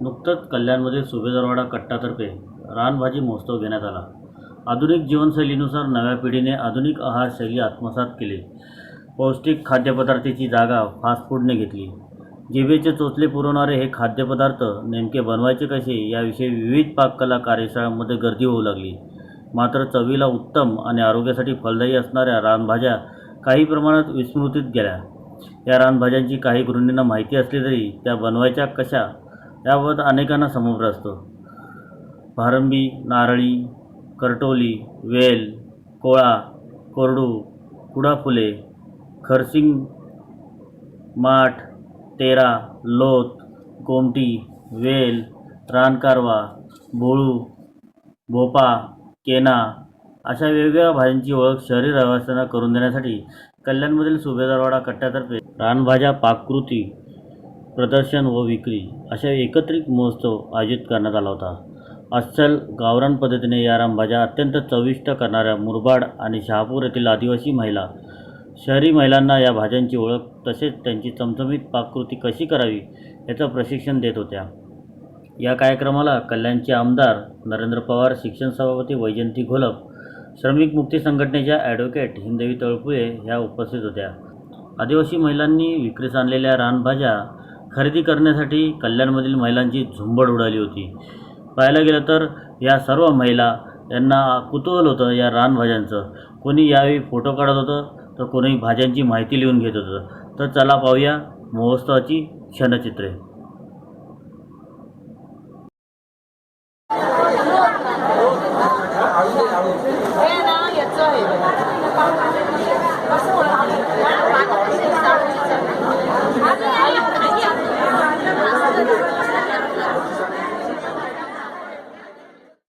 नुकतंच कल्याणमध्ये सुभेदारवाडा कट्टातर्फे रानभाजी महोत्सव घेण्यात आला. आधुनिक जीवनशैलीनुसार नव्या पिढीने आधुनिक आहारशैली आत्मसात केली. पौष्टिक खाद्यपदार्थाची जागा फास्ट फूडने घेतली. जिभेचे चोचले पुरवणारे हे खाद्यपदार्थ नेमके बनवायचे कसे याविषयी विविध पाककला कार्यशाळांमध्ये गर्दी होऊ लागली. मात्र चवीला उत्तम आणि आरोग्यासाठी फलदायी असणाऱ्या रानभाज्या काही प्रमाणात विस्मृतीत गेल्या. या रानभाज्यांची काही गृहिणींना माहिती असली तरी त्या बनवायच्या कशा याबाबत अनेकांना समुद्र असतो. भारंबी नारळी करटोली वेल कोळा कोरडू कुडाफुले खरसिंग माठ तेरा लोत कोमटी वेल रानकारवा बोळू भोपा केना अशा वेगवेगळ्या भाज्यांची ओळख शहरी रहिवाशांना करून देण्यासाठी कल्याणमधील सुभेदारवाडा कट्ट्यातर्फे रानभाज्या पाककृती प्रदर्शन व विक्री अशा एकत्रित महोत्सव आयोजित करण्यात आला होता. अस्सल गावरान पद्धतीने या रानभाज्या अत्यंत चविष्ट करणाऱ्या मुरबाड आणि शहापूर येथील आदिवासी महिला शहरी महिलांना या भाज्यांची ओळख तसेच त्यांची चमचमीत पाककृती कशी करावी याचं प्रशिक्षण देत होत्या. या कार्यक्रमाला कल्याणचे आमदार नरेंद्र पवार शिक्षण सभापती वैजयंती घोलप श्रमिक मुक्ती संघटनेच्या ॲडव्होकेट हिंदवी तळपुळे ह्या उपस्थित होत्या. आदिवासी महिलांनी विक्रीस आणलेल्या रानभाज्या खरेदी करण्यासाठी कल्याणमधील महिलांची झुंबड उडाली होती. पाहायला गेलं तर या सर्व महिला यांना कुतूहल होतं या रानभाज्यांचं. कोणी यावेळी फोटो काढत होतं तर कोणी भाज्यांची माहिती लिहून घेत होतं. तर चला पाहूया महोत्सवाची क्षणचित्रे.